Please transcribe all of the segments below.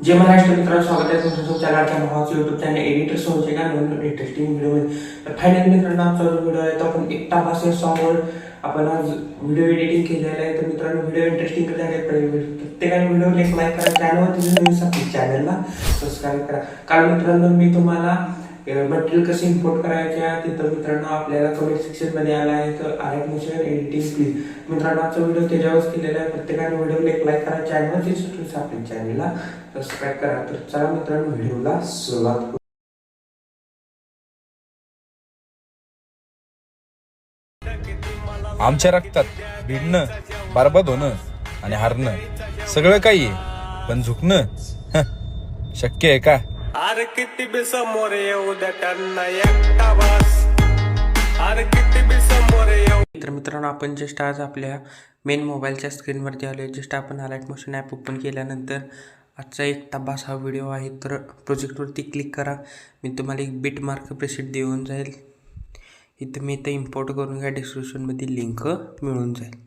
जय महाराष्ट्र मित्रांनो स्वागत आहे तुमचं तुमच्या लाडक्या भावाचं युट्यूब चॅनल एडिटर सोहचे का नवीन इंटरेस्टिंग व्हिडिओ तर फायनल मित्रांनो आमचा जो व्हिडिओ आहे तो आपण एकटा भाषे सॉन्गवर आपण आज व्हिडिओ एडिटिंग केलेला आहे. तर मित्रांनो व्हिडिओ इंटरेस्टिंग झाले प्रत्येकाने व्हिडिओ एक लाईक करा. चॅनलवर तुम्ही नवीन चॅनलला सबस्क्राईब करा. कारण मित्रांनो मी तुम्हाला मटेरियल कसे इम्पोर्ट करायचे आहे तिथं मित्रांनो आपल्याला कमेंट सेक्शनमध्ये आला आहे. तर आर मोशन एडिटिंग प्लीज मित्रांनो आजचा व्हिडिओ त्याच्यावरच केलेला आहे. प्रत्येकाने व्हिडिओला एक लाईक करा. चॅनलवर ते आपल्या चॅनलला सबस्क्राईब करा. तर चला मित्रांनो व्हिडिओला सुरुवात करू. आमच्या रक्तात भिडणं बरबाद होणं आणि हारणं सगळं काही आहे. पण झुकणं शक्य आहे का? अरे किती बी समोर येऊ द्या त्यांना एकटा बस. अरे किती बी समोर येऊ. तर मित्रांनो आपण जस्ट आज आपल्या मेन मोबाईलच्या स्क्रीनवरती आलो जस्ट आपण अलाइट मोशन ॲप ओपन केल्यानंतर आजचा एक ताबास हा व्हिडिओ आहे. तर प्रोजेक्टवरती क्लिक करा. मी तुम्हाला एक बिट मार्क प्रेसिट देऊन जाईल. इथं मी इथं इम्पोर्ट करून घ्या. डिस्क्रिप्शनमध्ये लिंक मिळून जाईल.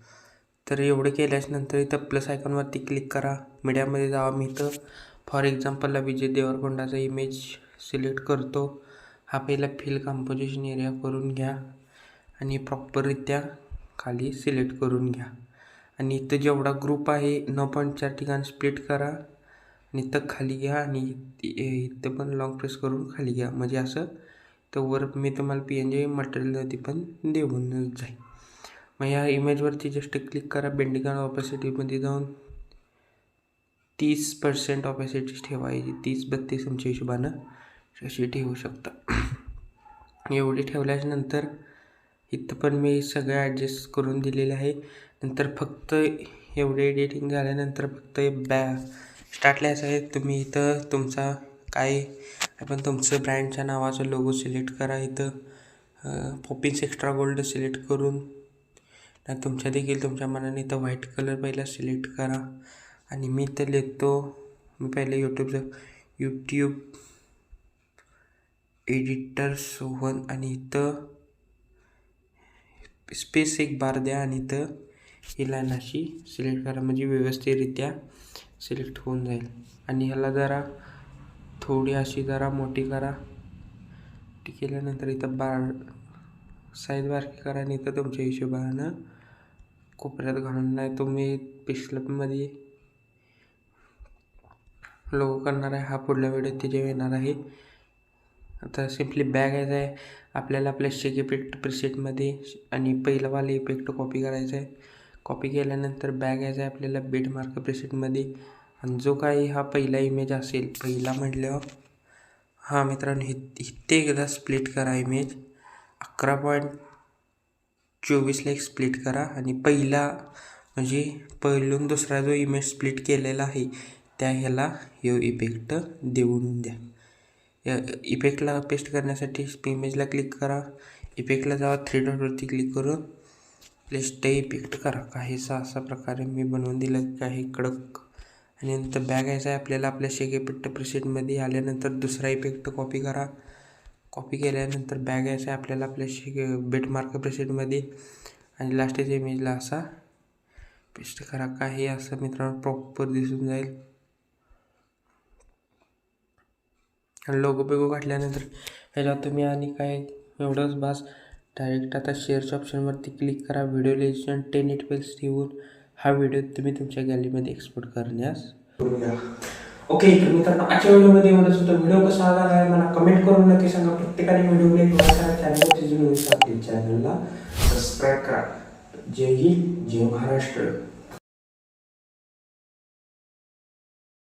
तर एवढं केल्यास नंतर इथं प्लस आयकॉनवरती क्लिक करा. मीडियामध्ये जावा. मी इथं फॉर एक्झाम्पलला विजय देवरकोंडाचा इमेज सिलेक्ट करतो. हा पहिला फिल कंपोजिशन एरिया करून घ्या आणि प्रॉपररित्या खाली सिलेक्ट करून घ्या. आणि इथं जेवढा ग्रुप आहे नऊ पॉईंट चार ठिकाणी स्प्लिट करा आणि इथं खाली घ्या आणि इथं पण लॉंग प्रेस करून खाली घ्या. म्हणजे असं तर वर मी तुम्हाला पी एन जी मटेरियलवरती पण देऊनच जाईल मग या इमेजवरती जस्ट क्लिक करा बेंडिंग ऑपॉसिटीमध्ये जाऊन. तीस पर्सेंट ऑपॅसिटी ठेवायची तीस बत्तीस तुमच्या हिशोबानं अशी ठेवू शकता. एवढी ठेवल्यानंतर इथं पण मी सगळं ॲडजस्ट करून दिलेलं आहे. नंतर फक्त एवढे एडिटिंग झाल्यानंतर फक्त बॅ स्टार्ट लिहायचं आहे तुम्ही इथं तुमचा काय आपण तुमचं ब्रँडच्या नावाचं लोगो सिलेक्ट करा इथं. पॉपिन्स एक्स्ट्रा गोल्ड सिलेक्ट करून. तुमच्या देखील तुमच्या मनाने इथं व्हाईट कलर पहिला सिलेक्ट करा. आणि मी इथं लिहितो मी पहिले यूट्यूबचं यूट्यूब एडिटर सोहन आणि इथं स्पेस एक बार द्या आणि इथं ही लाईन अशी सिलेक्ट करा. म्हणजे व्यवस्थितरित्या सिलेक्ट होऊन जाईल. आणि ह्याला जरा थोडी अशी जरा मोठी करा. ती केल्यानंतर इथं बार साईज बारकी करा आणि इथं तुमच्या हिशोबानं कोपऱ्यात घालून नाही तुम्ही पिशलपमध्ये लोगो करणार आहे हा पुढल्या वेळेत त्याच्या येणार आहे. आता सिम्पली बॅग यायचं आहे आपल्याला आपल्या शेक इफेक्ट प्रिसेटमध्ये आणि पहिलावाला इफेक्ट कॉपी करायचा आहे. कॉपी केल्यानंतर बॅग यायचा आहे आपल्याला बेड मार्क प्रिसेटमध्ये. आणि जो काही हा पहिला इमेज असेल पहिला म्हटल्यावर हा मित्रांनो हि इथे एकदा स्प्लिट करा इमेज अकरा पॉईंट चोवीसला एक स्प्लिट करा. आणि पहिला म्हणजे पहिलून दुसरा जो इमेज स्प्लिट केलेला आहे त्या ह्याला हे इफेक्ट देऊन द्या. या इफेक्टला पेस्ट करण्यासाठी इमेजला क्लिक करा. इफेक्टला जावा थ्री डॉटवरती क्लिक करून प्लेस्ट इफेक्ट करा. काहीसा असा प्रकारे मी बनवून दिलं काही कडक. आणि नंतर बॅग यायचा आहे आपल्याला आपल्या शेक इफेक्ट प्रिसेटमध्ये आल्यानंतर दुसरा इफेक्ट कॉपी करा. कॉपी केल्यानंतर बॅग यायचा आहे आपल्याला आपल्या शेक बेट मार्क प्रिसेटमध्ये आणि लास्टच्या इमेजला असा पेस्ट करा. काही असं मित्रांनो प्रॉपर दिसून जाईल. आणि लोगो बिगो काढल्यानंतर ह्याच्यात तुम्ही आणि काय एवढंच बास. डायरेक्ट आता शेअरच्या ऑप्शनवरती क्लिक करा. व्हिडिओ लेशन टेन एट पेल्स ठेवून हा व्हिडिओ तुम्ही तुमच्या गॅलरीमध्ये एक्सपोर्ट करण्यास ओके मित्रांनो आजच्या व्हिडिओमध्ये मला सुद्धा व्हिडिओ कसा आला आहे मला कमेंट करून नक्की सांगा. प्रत्येकाने व्हिडिओ एक करा. चॅनल चॅनलला सबस्क्राईब करा. जय हिंद जय महाराष्ट्र.